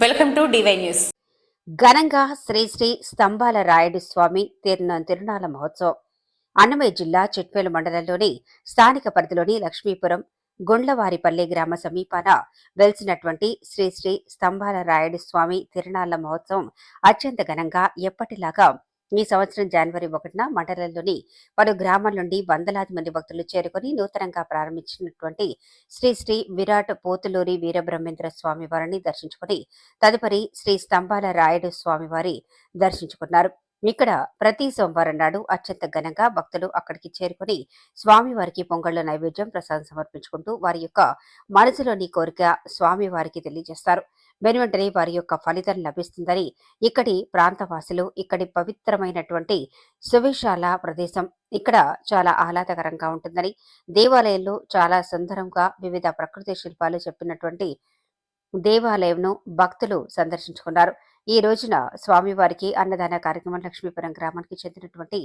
Welcome to DY news. ఘనంగా శ్రీశ్రీ స్తంభాల రాయుడు స్వామి తిరున తిరునాళ మహోత్సవం. అన్నమయ్య జిల్లా చిట్వేలు మండలంలోని స్థానిక పరిధిలోని లక్ష్మీపురం గుండ్లవారిపల్లి గ్రామ సమీపాన వెలిసినటువంటి శ్రీశ్రీ స్తంభాల రాయుడు స్వామి తిరునాళ్ళ మహోత్సవం అత్యంత ఘనంగా ఎప్పటిలాగా ఈ సంవత్సరం జనవరి ఒకటిన మండలంలోని పలు గ్రామాల నుండి వందలాది మంది భక్తులు చేరుకొని నూతనంగా ప్రారంభించినటువంటి శ్రీ శ్రీ విరాట్ పోతులూరి వీరబ్రహ్మేంద్ర స్వామి వారిని దర్శించుకుని తదుపరి శ్రీ స్తంభాల రాయుడు స్వామివారి దర్శించుకున్నారు. ఇక్కడ ప్రతి సోమవారం నాడు అత్యంత ఘనంగా భక్తులు అక్కడికి చేరుకుని స్వామివారికి పొంగళ్ళ నైవేద్యం ప్రసాదం సమర్పించుకుంటూ వారి యొక్క మనసులోని కోరిక స్వామివారికి తెలియజేస్తారు. వెనువెంటనే వారి యొక్క ఫలితం లభిస్తుందని ఇక్కడి ప్రాంతవాసులు ఇక్కడి పవిత్రమైనటువంటి సువిశాల ప్రదేశం ఇక్కడ చాలా ఆహ్లాదకరంగా ఉంటుందని దేవాలయంలో చాలా సుందరంగా వివిధ ప్రకృతి శిల్పాలు చెప్పినటువంటి దేవాలయంను భక్తులు సందర్శించుకున్నారు. ఈ రోజున స్వామివారికి అన్నదాన కార్యక్రమం లక్ష్మీపురం గ్రామానికి చెందినటువంటి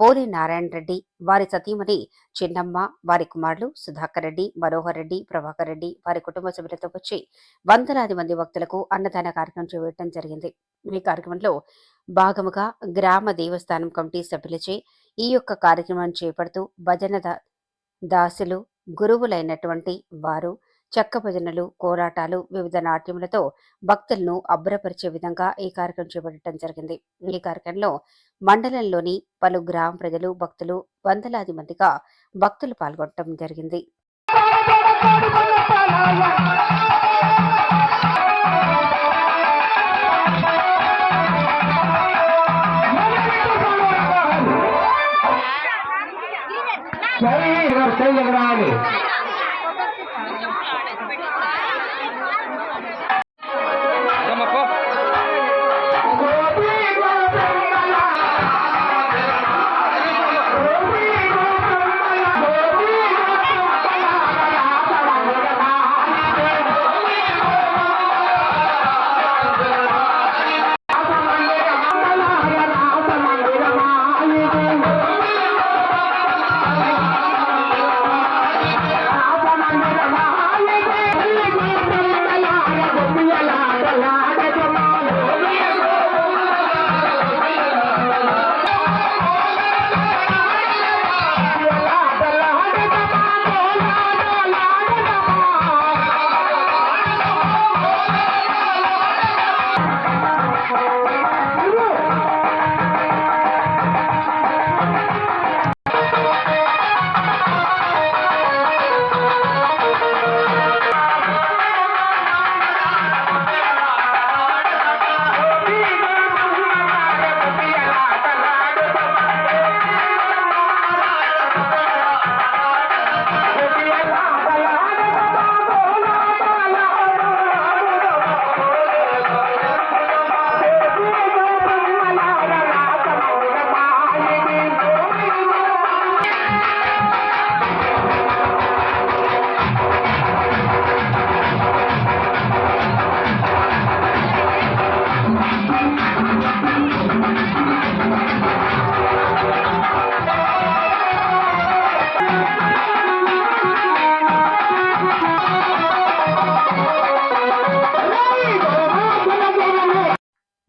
పోలి నారాయణ రెడ్డి వారి సతీమణి చిన్నమ్మ వారి కుమారులు సుధాకర్ రెడ్డి మనోహర్ రెడ్డి ప్రభాకర్ రెడ్డి వారి కుటుంబ సభ్యులతో వచ్చి వందలాది మంది భక్తులకు అన్నదాన కార్యక్రమం చేపట్టడం జరిగింది. ఈ కార్యక్రమంలో భాగముగా గ్రామ దేవస్థానం కమిటీ సభ్యులచే ఈ యొక్క కార్యక్రమం చేపడుతూ భజన దాసులు గురువులైనటువంటి వారు చెక్క భజనలు కోరాటాలు వివిధ నాట్యములతో భక్తులను అబ్బురపరిచే విధంగా ఈ కార్యక్రమం చేపట్టడం జరిగింది. ఈ కార్యక్రమంలో మండలంలోని పలు గ్రామ ప్రజలు భక్తులు వందలాది మందిగా భక్తులు పాల్గొనడం జరిగింది.